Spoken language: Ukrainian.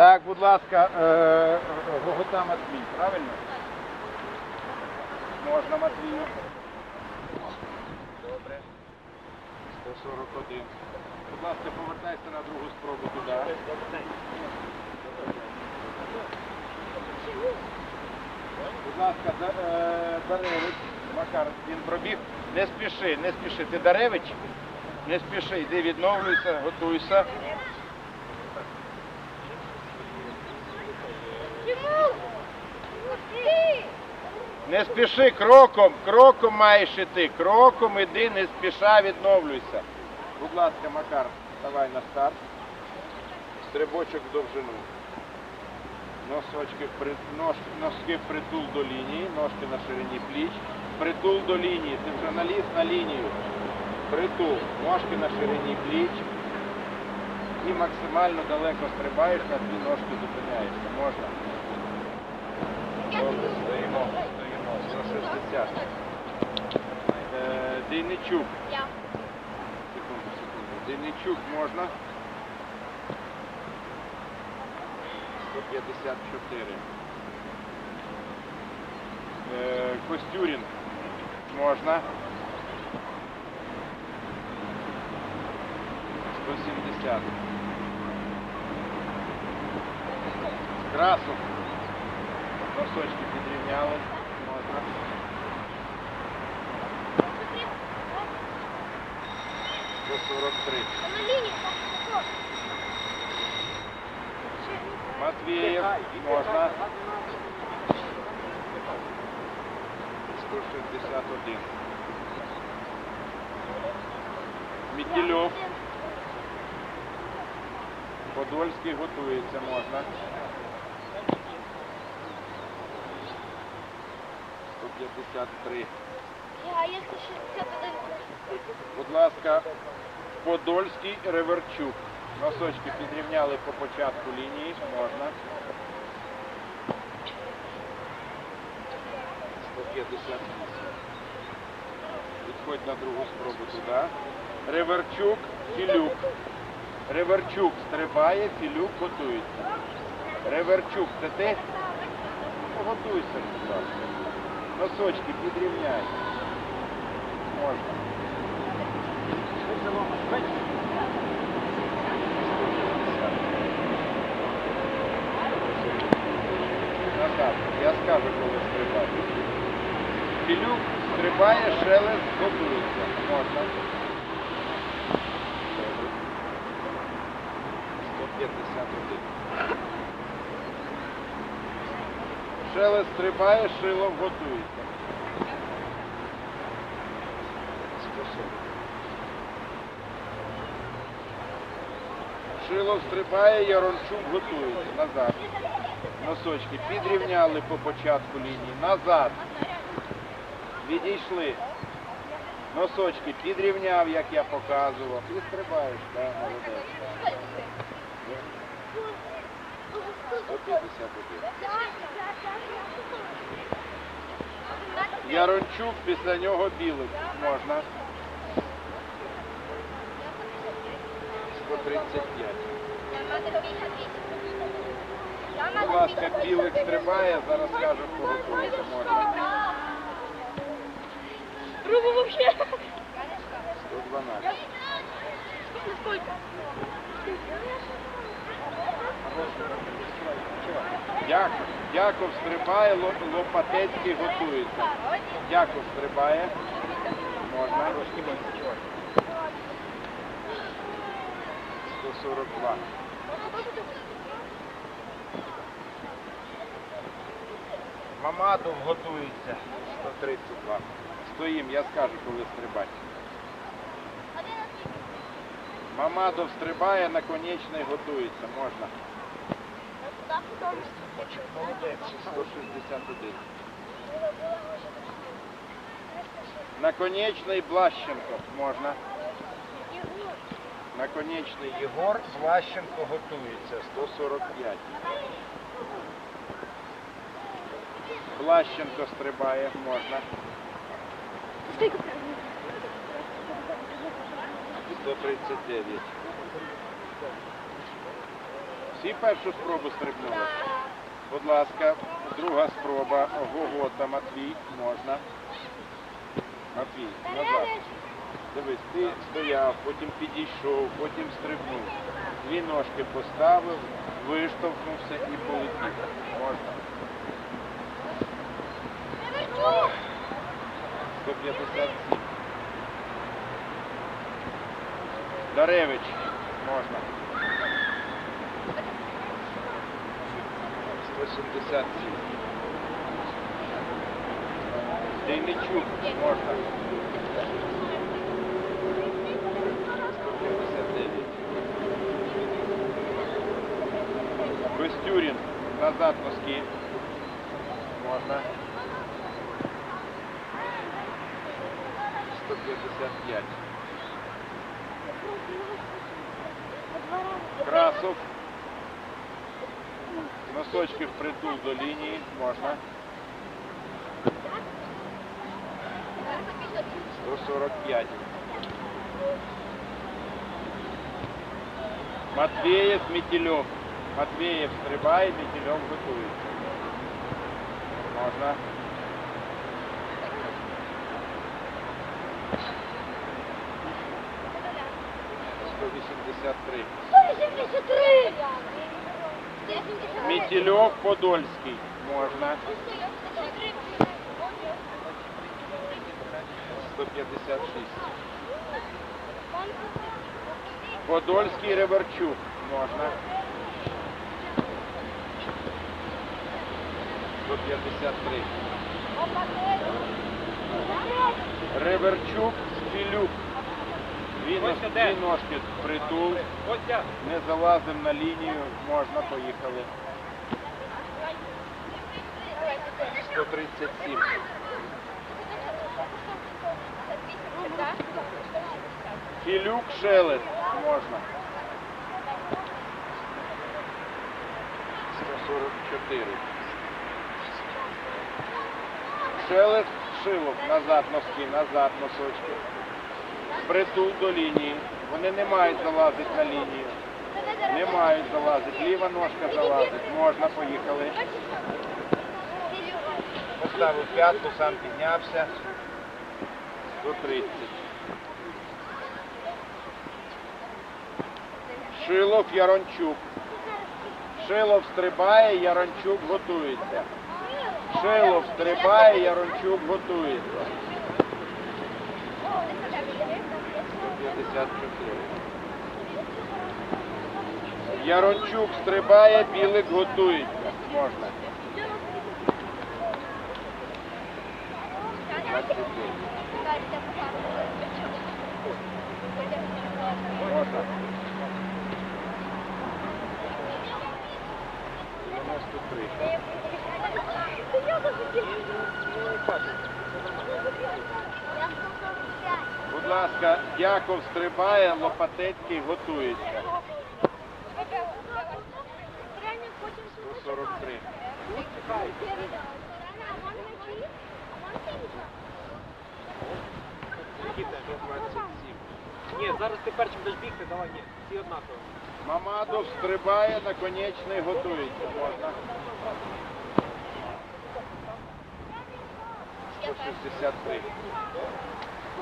Так, будь ласка, е, Гогота Матвій, правильно? Можна Матвію? Добре. 141. Будь ласка, повертайся на другу спробу туди. Будь ласка, е, Даревич, Макар, він пробіг. Не спіши, не спіши. Ти Даревич? Не спіши, йди відновлюйся, готуйся. Не спіши кроком, кроком маєш іти, кроком іди, не спіша відновлюйся. Будь ласка, Макар, давай на старт. Стрибочок в довжину. Носочки, при- нож, носки притул до лінії, ножки на ширині пліч. Притул до лінії. Ти вже наліз на лінію. Притул. Ножки на ширині пліч. І максимально далеко стрибаєш, на дві ножки зупиняєшся. Можна. Добре, 160. Е, Дейничук, Я. секунду, секунду. Дейничук можна? 154. Е, Костюрін можна? 170. Красов. Носочки підрівняли. Можна. 143. На лінії. Матвієв. 161. Мітільов. Подольський готується. Можна. 153. Я, якщо 61. Будь ласка, Подольський Реверчук. Носочки підрівняли по початку лінії. Можна. 158. Відходь на другу спробу туди. Реверчук, Філюк. Реверчук стрибає, Філюк готується. Реверчук, це ти? Готуйся, будь ласка. Носочки підрівняй. Можна. Я скажу, коли стрибати. Філюк стрибає, шелест готується. Можна. Добре. 151. Шелест стрибає, шилом готується. 140. Шилов стрибає, Ярончук готується. Назад. Носочки підрівняли по початку лінії. Назад. Відійшли. Носочки підрівняв, як я показував. І стрибаєш, так, молодець. так. 151. Ярончук, після нього білик. Можна. 135. Будь ласка, білик стрибає, зараз скажу, поготується можна. Руку вообще. 112. Сколько? Дяков. Стрибає, Лопатецький готується. Дяков стрибає. Можна. 142. Мамадов готується. 132. Стоїм, я скажу, коли стрибати. Мамадов стрибає, наконечний готується. Можна. 161. Наконечний Блащенко. Можна. Наконечний Єгор Блащенко готується. 145. Блащенко стрибає. Можна. 139. Всі першу спробу стрибнули. Будь ласка, друга спроба. Гогота, Матвій, можна. Матвій, назад. Дивись, ти стояв, потім підійшов, потім стрибнув. Дві ножки поставив, виштовхнувся і полетів. Даревич, можна. 177. Дейничук, можна. 159. Костюрін, назад носки. Можна. 155. Красок, Носочки впритул до линии. Можно. 145. Матвеев, Метелев. Матвеев стрибает, Метелев готовится. Можно. 83. 83! Мітільов Подольський. Можна. 156. Подольський Реберчук. Можна. 153. Реберчук Спілюк. Дві, ножки притул. Не залазимо на лінію. Можна, поїхали. 137. Філюк, Шелест. Можна. 144. Шелест, Шилов. Назад носки, назад носочки. Притул до лінії. Вони не мають залазити на лінію. Не мають залазити. Ліва ножка залазить. Можна, поїхали. Поставив п'ятку, сам піднявся. 130. Шилов, Ярончук. Шилов стрибає, Ярончук готується. Шилов стрибає, Ярончук готується. 54. Ярончук стрибає, Білик готується. Можна. 29. Можна. 93. Будь ласка, Яков стрибає, Лопатецький готується. 143. які те? 127. Ні, зараз ти першим будеш бігти, давай ні. Всі однаково. Мамадов стрибає, наконечний готується. Можна. 163.